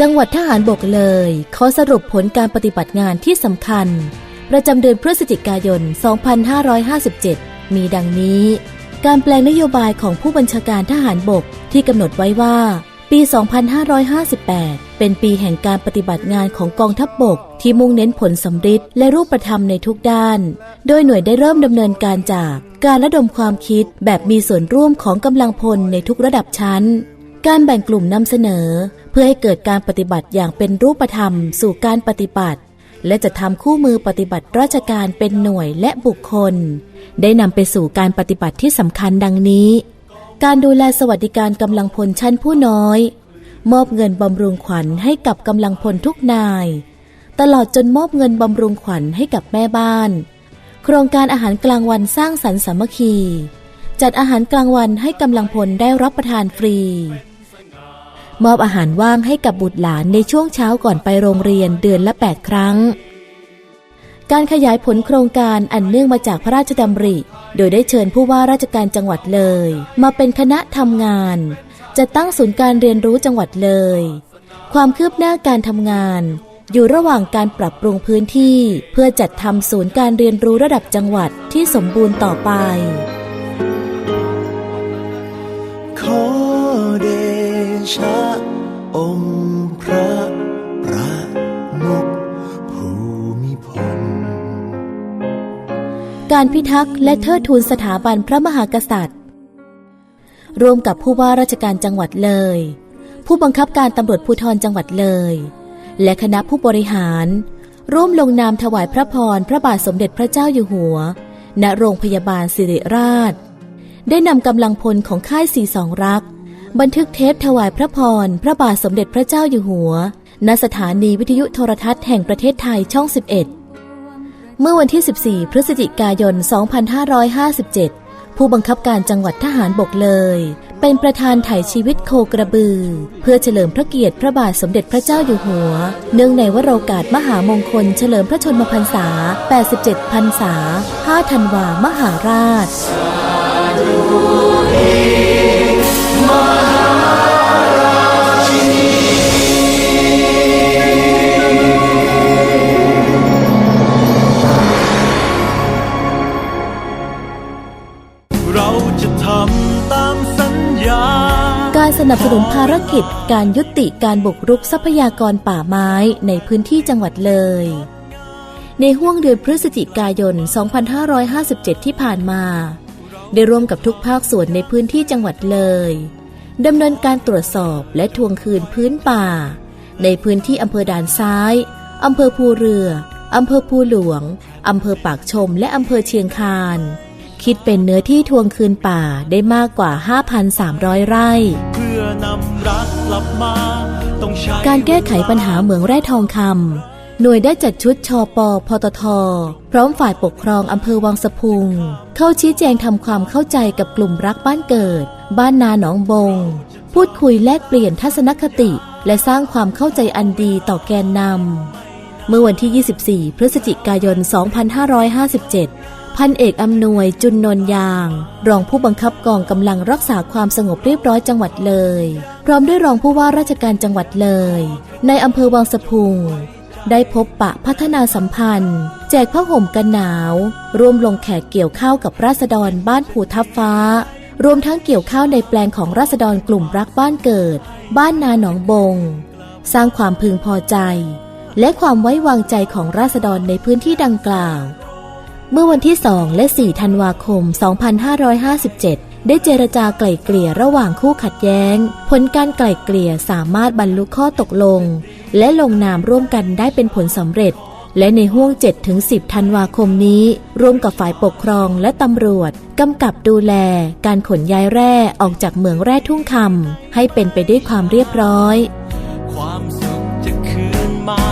จังหวัดทหารบกเลยขอสรุปผลการปฏิบัติงานที่สำคัญ ประจำเดือนพฤศจิกายน 2557 มีดังนี้ การแปลงนโยบายของผู้บัญชาการทหารบกที่กำหนดไว้ว่า ปี 2558 เป็นปีแห่งการปฏิบัติงานของกองทัพบบก ที่มุ่งเน้นผลสำฤทธิ์และรูปธรรมในทุกด้าน โดยหน่วยได้เริ่มดำเนินการจากการระดมความคิดแบบมีส่วนร่วมของกำลังพลในทุกระดับชั้น การแบ่งกลุ่มนำเสนอ เพื่อให้เกิดการปฏิบัติอย่างเป็นรูปธรรมสู่การปฏิบัติ และจะทำคู่มือปฏิบัติราชการเป็นหน่วยและบุคคล ได้นำไปสู่การปฏิบัติที่สำคัญดังนี้ การดูแลสวัสดิการกำลังพลชั้นผู้น้อย มอบเงินบำรุงขวัญให้กับกำลังพลทุกนาย ตลอดจนมอบเงินบำรุงขวัญให้กับแม่บ้าน โครงการอาหารกลางวันสร้างสรรค์สามัคคี จัดอาหารกลางวันให้กำลังพลได้รับประทานฟรี มอบอาหารว่างให้กับบุตรหลานในช่วงเช้าก่อนไปโรงเรียนเดือนละ 8 ครั้ง การขยายผลโครงการอันเนื่องมาจากพระราชดำริ โดยได้เชิญผู้ว่าราชการจังหวัดเลย มาเป็นคณะทำงาน จะตั้งศูนย์การเรียนรู้จังหวัดเลย ความคืบหน้าการทำงาน อยู่ระหว่างการปรับปรุงพื้นที่ เพื่อจัดทำศูนย์การเรียนรู้ระดับจังหวัดที่สมบูรณ์ต่อไป ชะองค์พระประมุขภูมิพลการพิทักษ์และเทิดทูนสถาบันพระมหากษัตริย์ ร่วมกับผู้ว่าราชการจังหวัดเลย ผู้บังคับการตำรวจภูธรจังหวัดเลย และคณะผู้บริหาร ร่วมลงนามถวายพระพรพระบาทสมเด็จพระเจ้าอยู่หัว ณโรงพยาบาลสิริราช ได้นำกำลังพลของค่ายสีสองรัก บันทึกเทปถวายพระพร พระบาทสมเด็จพระเจ้าอยู่หัว ณ สถานีวิทยุโทรทัศน์แห่งประเทศไทยช่อง 11 เมื่อวันที่ 14 พฤศจิกายน 2557 ผู้บังคับการจังหวัดทหารบกเลย เป็นประธานไถ่ชีวิตโคกระบือ เพื่อเฉลิมพระเกียรติพระบาทสมเด็จพระเจ้าอยู่หัว เนื่องในวโรกาสมหามงคลเฉลิมพระชนมพรรษา 87 พรรษา 5 ธันวามหาราช การสนับสนุนภารกิจการยุติการบุกรุกทรัพยากรป่าไม้ในพื้นที่จังหวัดเลย ในห้วงเดือนพฤศจิกายน 2557 ที่ผ่านมา ได้ร่วมกับทุกภาคส่วนในพื้นที่จังหวัดเลย ดำเนินการตรวจสอบและทวงคืนพื้นป่า ในพื้นที่อำเภอด่านซ้ายอำเภอภูเรืออำเภอภูหลวงอำเภอปากชม และอำเภอเชียงคาน คิดเป็นเนื้อที่ทวงคืนป่าได้มากกว่า 5,300 ไร่เพื่อนำรักกลับมาต้องใช้การแก้ไขปัญหาเหมืองแร่ทองคำ หน่วยได้จัดชุดชอปอพตท พร้อมฝ่ายปกครองอำเภอวังสะพุง เข้าชี้แจงทำความเข้าใจกับกลุ่มรักบ้านเกิด บ้านนาหนองบง พูดคุยแลกเปลี่ยนทัศนคติ และสร้างความเข้าใจอันดีต่อแกนนำเมื่อวันที่ 24 พฤศจิกายน 2557 พันเอกอำนวยจุนนนยาง รองผู้บังคับกองกำลังรักษาความสงบเรียบร้อยจังหวัดเลย พร้อมด้วยรองผู้ว่าราชการจังหวัดเลย ในอำเภอวังสะพุง ได้พบปะพัฒนาสัมพันธ์ แจกผ้าห่มกันหนาว ร่วมลงแขกเกี่ยวข้าวกับราษฎรบ้านผูทับฟ้า รวมทั้งเกี่ยวข้าวในแปลงของราษฎรกลุ่มรักบ้านเกิด บ้านนาหนองบง สร้างความพึงพอใจ และความไว้วางใจของราษฎรในพื้นที่ดังกล่าว เมื่อวันที่2และ4ธันวาคม 2557ได้เจรจาไกล่เกลี่ยระหว่างคู่ขัดแย้ง ผลการไกล่เกลี่ยสามารถบรรลุข้อตกลง และลงนามร่วมกันได้เป็นผลสำเร็จ และในห้วง 7-10 ธันวาคมนี้ ร่วมกับฝ่ายปกครองและตำรวจกำกับดูแล การขนย้ายแร่ออกจากเหมืองแร่ทุ่งคำให้เป็นไปด้วยความเรียบร้อย ความสุขจะคืนมา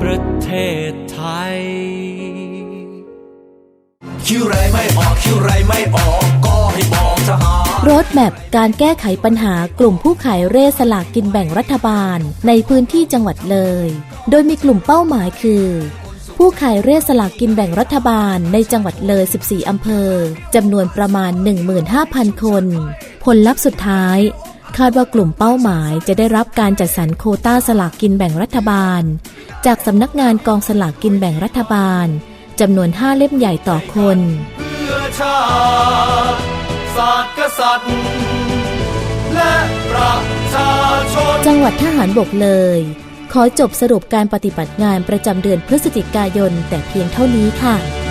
ประเทศไทยคิวไรไม่ออกคิวไรไม่ออกก็ให้บอกทหารถแมพการแก้ไขปัญหากลุ่มผู้ขายเร่สลากกินแบ่งรัฐบาลในพื้นที่จังหวัดเลย โดยมีกลุ่มเป้าหมายคือ ผู้ขายเร่สลากกินแบ่งรัฐบาลในจังหวัดเลย 14 อำเภอ จำนวนประมาณ 15,000 คน ผลลัพธ์สุดท้าย คาดว่ากลุ่มเป้าหมายจะได้รับการจัดสรรโคต้าสลากกินแบ่งรัฐบาล จากสำนักงานกองสลากกินแบ่งรัฐบาลจำนวน 5 เล่มใหญ่ต่อคน เพื่อชาติ ศาสตร์กษัตริย์ และประชาชน จังหวัดทหารบกเลย ขอจบสรุปการปฏิบัติงานประจำเดือนพฤศจิกายนแต่เพียงเท่านี้ค่ะ